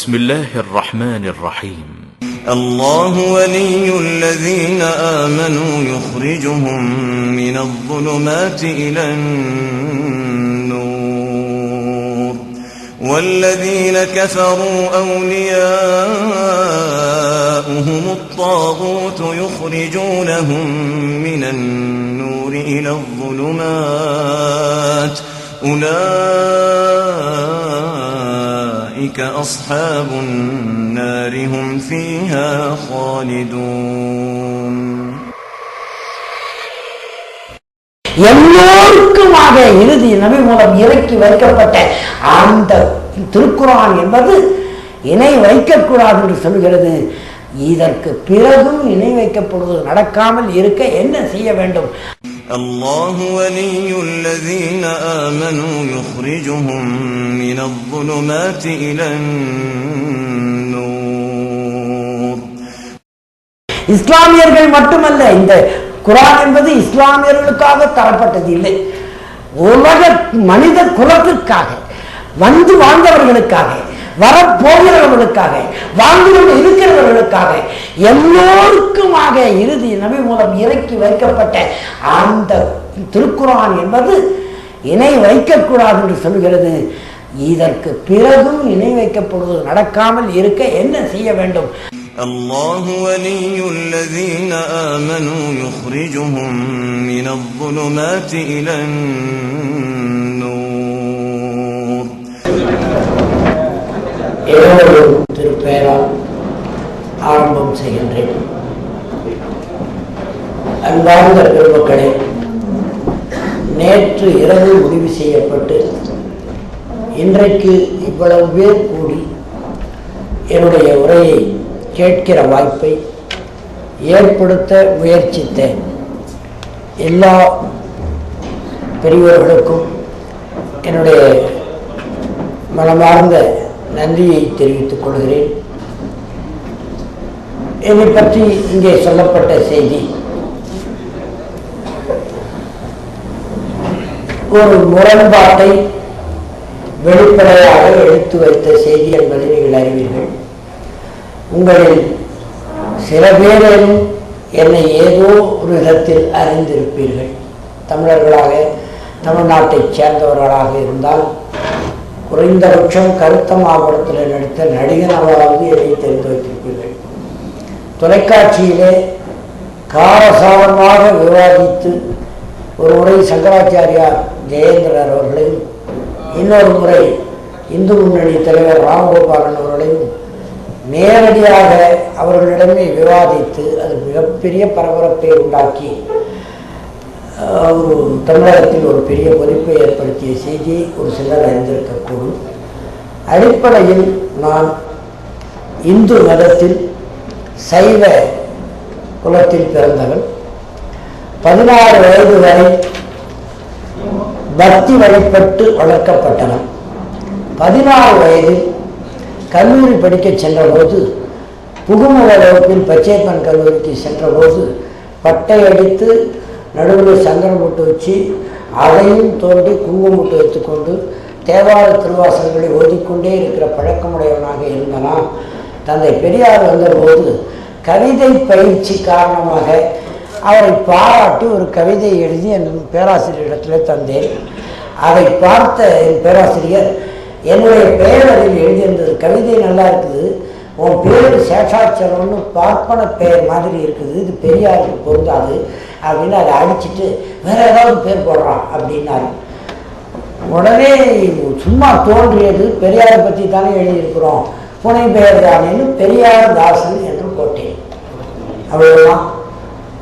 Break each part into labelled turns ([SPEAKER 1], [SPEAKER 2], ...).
[SPEAKER 1] بسم الله الرحمن الرحيم.
[SPEAKER 2] الله ولي الذين آمنوا يخرجهم من الظلمات إلى النور. والذين كفروا أولياؤهم الطاغوت يخرجونهم من النور إلى الظلمات. أولئك أصحاب النار هم فيها خالدون
[SPEAKER 3] எல்லோருக்குமாக இறுதி நபி மூலம் இறக்கி வைக்கப்பட்ட அந்த திருக்குரான் என்பது இணை வைக்கக்கூடாது என்று சொல்கிறது இதற்கு பிறகும் இணை வைக்கப்படுவது நடக்காமல் இருக்க என்ன செய்ய வேண்டும்
[SPEAKER 2] الله ولي الذين آمنوا يخرجهم من الظلمات إلى النور
[SPEAKER 3] இஸ்லாமியர்கள் மட்டுமல்ல இந்த குரான் என்பது இஸ்லாமியர்களுக்காக தரப்பட்டது இல்லை உலக மனித குலத்துக்காக வந்து வாழ்ந்தவர்களுக்காக வரப்போகிறவர்களுக்காக வாழ்ந்து கொண்டு இருக்கிறவர்களுக்காக எல்லோருக்குமாக இறுதி நபி மூலம் இறக்கி வைக்கப்பட்ட அந்த திருக்குரான் என்பது இணை வைக்கக்கூடாது என்று சொல்கிறது இதற்கு பிறகும் இணை வைக்கப்படுவது நடக்காமல் இருக்க என்ன செய்ய வேண்டும்
[SPEAKER 2] الله ولي الذين آمنوا يخرجهم من الظلمات إلى النور
[SPEAKER 3] ஏழு திருப்பெயரால் ஆரம்பம் செய்கின்றேன். அன்பார்ந்த பெருமக்களே நேற்று இரவு முடிவு செய்யப்பட்டு இன்றைக்கு இவ்வளவு பேர் கூடி என்னுடைய உரையை கேட்கிற வாய்ப்பை ஏற்படுத்த முயற்சித்த எல்லா பெரியவர்களுக்கும் என்னுடைய மனமார்ந்த நன்றியை தெரிவித்துக் கொள்கிறேன். என்னை பற்றி இங்கே சொல்லப்பட்ட செய்தி ஒரு முரண்பாட்டை வெளிப்படையாக எடுத்து வைத்த செய்தி என்பதை நீங்கள் அறிவீர்கள். உங்களில் சில பேரும் என்னை ஏதோ ஒரு விதத்தில் அறிந்திருப்பீர்கள். தமிழர்களாக தமிழ்நாட்டைச் சேர்ந்தவர்களாக இருந்தால் குறைந்தபட்சம் கருத்த மாவட்டத்தில் நடித்த நடிகனாவது என்னை தெரிந்து வைத்திருப்பீர்கள் தொலைக்காட்சியிலே காரசாரமாக விவாதித்து ஒரு முறை சங்கராச்சாரியார் ஜெயேந்திரர் அவர்களையும் இன்னொரு முறை இந்து முன்னணி தலைவர் ராமகோபாலன் அவர்களையும் நேரடியாக அவர்களிடமே விவாதித்து அது மிகப்பெரிய பரபரப்பை உண்டாக்கி ஒரு தமிழகத்தில் ஒரு பெரிய பொறுப்பை ஏற்படுத்திய செய்தி ஒரு சிலர் அறிந்திருக்கக்கூடும். அடிப்படையில் நான் இந்து மதத்தில் சைவ குலத்தில் பிறந்தவன். பதினாறு வயது வரை பக்தி வழிபட்டு வளர்க்கப்பட்டவன். பதினாறு வயதில் கல்லூரி படிக்கச் சென்றபோது புகுமுக வகுப்பில் பச்சைப்பன் கல்லூரிக்கு சென்றபோது பட்டை அடித்து நடுவில் சங்கரம் போட்டு வச்சு அதையும் தோண்டி குங்குமட்டு வைத்துக்கொண்டு தேவார திருவாசல்களை ஓதிக்கொண்டே இருக்கிற பழக்கமுடையவனாக இருந்தனா தந்தை பெரியார் வந்தபோது கவிதை பயிற்சி காரணமாக அவரை பாராட்டி ஒரு கவிதை எழுதி என் பேராசிரியரிடத்தில் தந்தேன். அதை பார்த்த என் பேராசிரியர் என்னுடைய பெயர் அதில் எழுதியிருந்தது கவிதை நல்லா இருக்குது. உன் பேர் சேஷாச்சலம்னு பார்ப்பன பெயர் மாதிரி இருக்குது. இது பெரியாருக்கு பொருந்தாது. அப்படின்னு அதை அடிச்சுட்டு வேற ஏதாவது பேர் போடுறான் அப்படின்னாரு. உடனே சும்மா தோன்றியது பெரியாரை பற்றி தானே எழுதியிருக்கிறோம். புனை பெயர் தானேன்னு பெரியார் தாசன் என்று போட்டேன் அவ்வளோதான்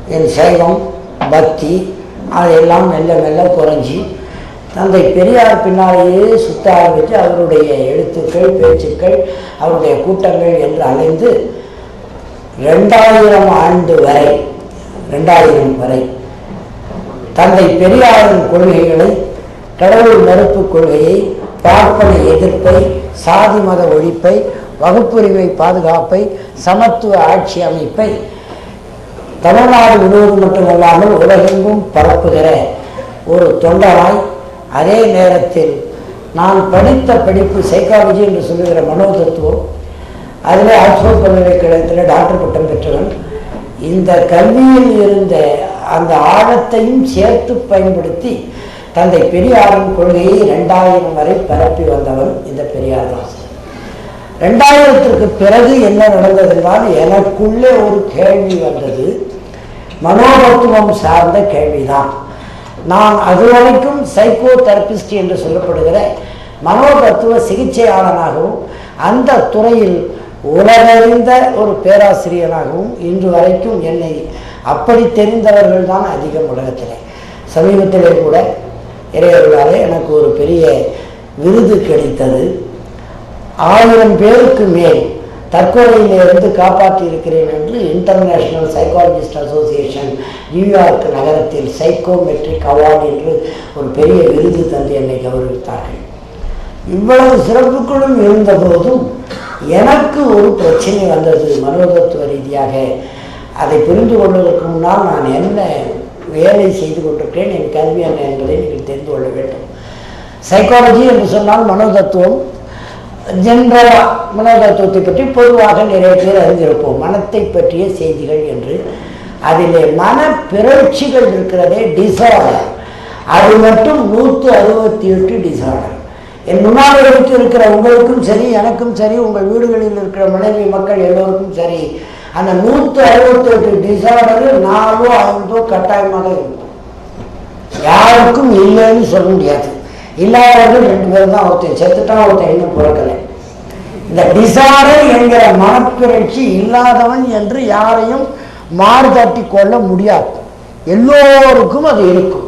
[SPEAKER 3] என் சைவம் பக்தி அதையெல்லாம் மெல்ல மெல்ல குறைஞ்சி தந்தை பெரியார் பின்னாலேயே சுத்த ஆரம்பித்து அவருடைய எழுத்துக்கள் பேச்சுக்கள் அவருடைய கூட்டங்கள் என்று அலைந்து ரெண்டாயிரம் ஆண்டு வரை ரெண்டாயிரம் வரை. தந்தை பெரியாரின் கொள்கைகளை கடவுள் மறுப்பு கொள்கையை பார்ப்பன எதிர்ப்பை சாதி மத ஒழிப்பை வகுப்புரிமை பாதுகாப்பை சமத்துவ ஆட்சி அமைப்பை தமிழ்நாடு முழுவதும் மட்டுமல்லாமல் உலகெங்கும் பரப்புகிற ஒரு தொண்டராய் அதே நேரத்தில் நான் படித்த படிப்பு சைக்காலஜி என்று சொல்லுகிற மனோதத்துவம் அதில் ஆக்ஸ்போர்ட் பல்கலைக்கழகத்தில் டாக்டர் பட்டம் பெற்றவன் இந்த கல்வியில் இருந்த அந்த ஆழத்தையும் சேர்த்து பயன்படுத்தி தந்தை பெரியாரின் கொள்கையை ரெண்டாயிரம் வரை பரப்பி வந்தவர் இந்த பெரியார் தாசன் ரெண்டாயிரத்திற்கு பிறகு என்ன நடந்தது என்றால் எனக்குள்ளே ஒரு கேள்வி வந்தது. மனோபத்துவம் சார்ந்த கேள்விதான். நான் அதுவரைக்கும் சைக்கோ தெரபிஸ்ட் என்று சொல்லப்படுகிற மனோதத்துவ சிகிச்சையாளனாகவும் அந்த துறையில் உலகறிந்த ஒரு பேராசிரியராகவும் இன்று வரைக்கும் என்னை அப்படி தெரிந்தவர்கள் தான் அதிகம் உலகத்தில். சமீபத்திலே கூட இறையர்களாலே எனக்கு ஒரு பெரிய விருது கிடைத்தது. ஆயிரம் பேருக்கு மேல் தற்கொலையிலிருந்து காப்பாற்றி இருக்கிறேன் என்று international psychologist association New York நகரத்தில் சைக்கோமெட்ரிக் அவார்டு என்று ஒரு பெரிய விருது தந்து என்னை கௌரவித்தார்கள். இவ்வளவு சிறப்புகளும் இருந்தபோதும் எனக்கு ஒரு பிரச்சனை வந்தது மனோதத்துவ ரீதியாக. அதை புரிந்து கொள்வதற்கு முன்னால் நான் என்ன வேலை செய்து கொண்டிருக்கிறேன் என் கல்வி என்ன என்பதை நீங்கள் தெரிந்து கொள்ள வேண்டும். சைக்காலஜி என்று சொன்னால் மனோதத்துவம். ஜென்ரலாக மனோதத்துவத்தை பற்றி பொதுவாக நிறைய பேர் அறிந்திருப்போம். மனத்தை பற்றிய செய்திகள் என்று. அதிலே மன பிறழ்ச்சிகள் இருக்கிறதே டிசார்டர் அது மட்டும் நூற்று அறுபத்தி எட்டு டிசார்டர் என் முன்னால் வைத்து இருக்கிற உங்களுக்கும் சரி எனக்கும் சரி உங்கள் வீடுகளில் இருக்கிற மனைவி மக்கள் எல்லோருக்கும் சரி அந்த நூற்று அறுபத்தி எட்டு டிசார்டர் நாலோ ஐந்தோ கட்டாயமாக இருக்கும். யாருக்கும் இல்லைன்னு சொல்ல முடியாது. இல்லாதவர்கள் ரெண்டு பேரும் தான் அவத்தை செத்துட்டான் அவத்தை இன்னும் பிறக்கலை. இந்த டிசார்டர் என்கிற மனப்பிறழ்ச்சி இல்லாதவன் என்று யாரையும் மாறுதட்டி கொள்ள முடியாது. எல்லோருக்கும் அது இருக்கும்.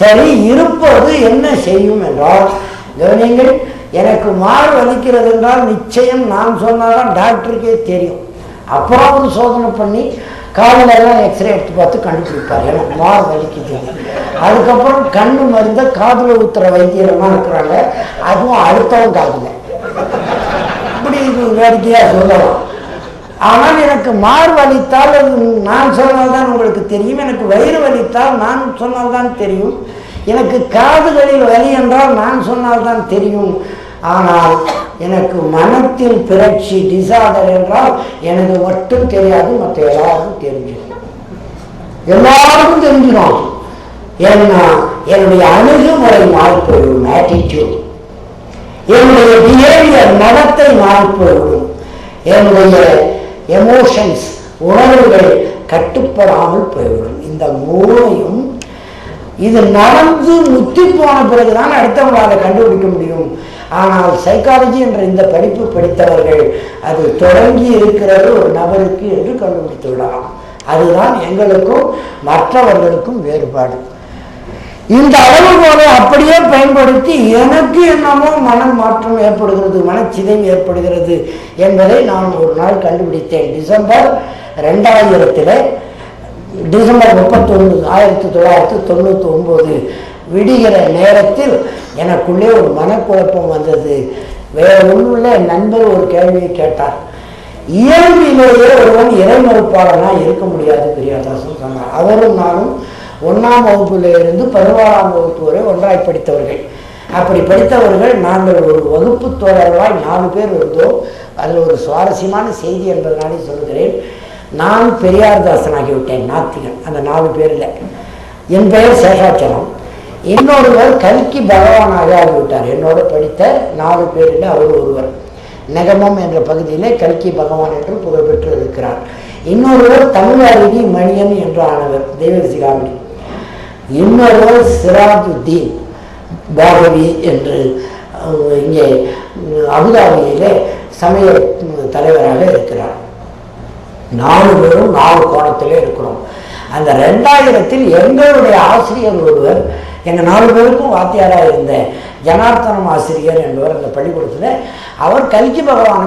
[SPEAKER 3] சரி இருப்பது என்ன செய்யும் என்றால் கவனியங்கள் எனக்கு மாறு வலிக்கிறது என்றால் நிச்சயம் நான் சொன்னால்தான் டாக்டருக்கே தெரியும். அப்புறம் சோதனை பண்ணி காலையில் எல்லாம் எக்ஸ்ரே எடுத்து பார்த்து கண்டுபிடிப்பார். எனக்கு மாறு வலிக்குது அதுக்கப்புறம் கண்ணு மருந்த காதில் ஊத்துற வைத்தியரெல்லாம் இருக்கிறாங்க. அதுவும் அடுத்தவன் காதில். இப்படி வேடிக்கையாக சொல்லலாம். ஆனால் எனக்கு மார் வலித்தால் அது நான் சொன்னால்தான் உங்களுக்கு தெரியும். எனக்கு வயிறு வலித்தால் நான் சொன்னால்தான் தெரியும். எனக்கு காதுகளில் வலி என்றால் நான் சொன்னால்தான் தெரியும். ஆனால் எனக்கு மனத்தில் பிறட்சி டிசார்டர் என்றால் எனக்கு மட்டும் தெரியாது மற்ற எல்லாருக்கும் தெரிஞ்சிடும். எல்லாருக்கும் தெரிஞ்சிடும். ஏன்னா என்னுடைய அணுகுமுறை மாறி போயிடும் ஆட்டிடியூட் என்னுடைய பிஹேவியர் நடத்தை மாறி என்னுடைய எமோஷன்ஸ் உணர்வுகள் கட்டுப்படாமல் போய்விடும். இந்த மூளையும் இது நடந்து முத்தி போன பிறகுதான் அடுத்தவங்களால கண்டுபிடிக்க முடியும். ஆனால் சைக்காலஜி என்ற இந்த படிப்பு படித்தவர்கள் அது தொடங்கி இருக்கிறது ஒரு நபருக்கு என்று கண்டுபிடித்து விடலாம். அதுதான் எங்களுக்கும் மற்றவர்களுக்கும் வேறுபாடு. இந்த அளவுகோலை அப்படியே பயன்படுத்தி எனக்கு என்னமோ மனம் மாற்றம் ஏற்படுகிறது மனச்சிதைவு ஏற்படுகிறது என்பதை நான் ஒரு நாள் கண்டுபிடித்தேன். டிசம்பர் ரெண்டாயிரத்தில் டிசம்பர் முப்பத்தொன்று ஆயிரத்தி தொள்ளாயிரத்தி தொண்ணூற்றி ஒம்பது விடுகிற நேரத்தில் எனக்குள்ளே ஒரு மனக்குழப்பம் வந்தது. வேற உள்ள நண்பர் ஒரு கேள்வியை கேட்டார். இயல்பிலேயே ஒருவன் இறைமறுப்பாளனாக இருக்க முடியாது பெரியாதாசன் சொன்னார். அவரும் நானும் ஒன்றாம் வகுப்பிலிருந்து பதினோராம் வகுப்பு வரை ஒன்றாய் படித்தவர்கள். அப்படி படித்தவர்கள் நாங்கள் ஒரு வகுப்பு தோழர்களாய் நாலு பேர் இருந்தோம். அதில் ஒரு சுவாரஸ்யமான செய்தி என்பதனாலே சொல்கிறேன். நான் பெரியார்தாசனாகிவிட்டேன் நாத்திகன். அந்த நாலு பேரில். என் பெயர் சேஷாச்சலம். இன்னொருவர் கல்கி பகவானாக ஆகிவிட்டார். என்னோட படித்த நாலு பேரில் அவர் ஒருவர். நெகமம் என்ற பகுதியிலே கல்கி பகவான் என்று புகழ்பெற்று இருக்கிறார். இன்னொருவர் தமிழருகி மணியன் என்று ஆனவர் தெய்வசிகாமணி. இன்னொருவர் சிராஜுத்தீன் பாகவி என்று இங்கே அபுதாபியிலே சமய தலைவராக இருக்கிறார். நாலு பேரும் நாலு கோணத்திலே இருக்கிறோம். அந்த ரெண்டாயிரத்தில் எங்களுடைய ஆசிரியர் ஒருவர் எங்கள் நாலு பேருக்கும் வாத்தியாராக இருந்த ஜனார்த்தனம் ஆசிரியர் என்பவர் அந்த பள்ளிக்கூடத்தில் அவர் கல்கி பகவானை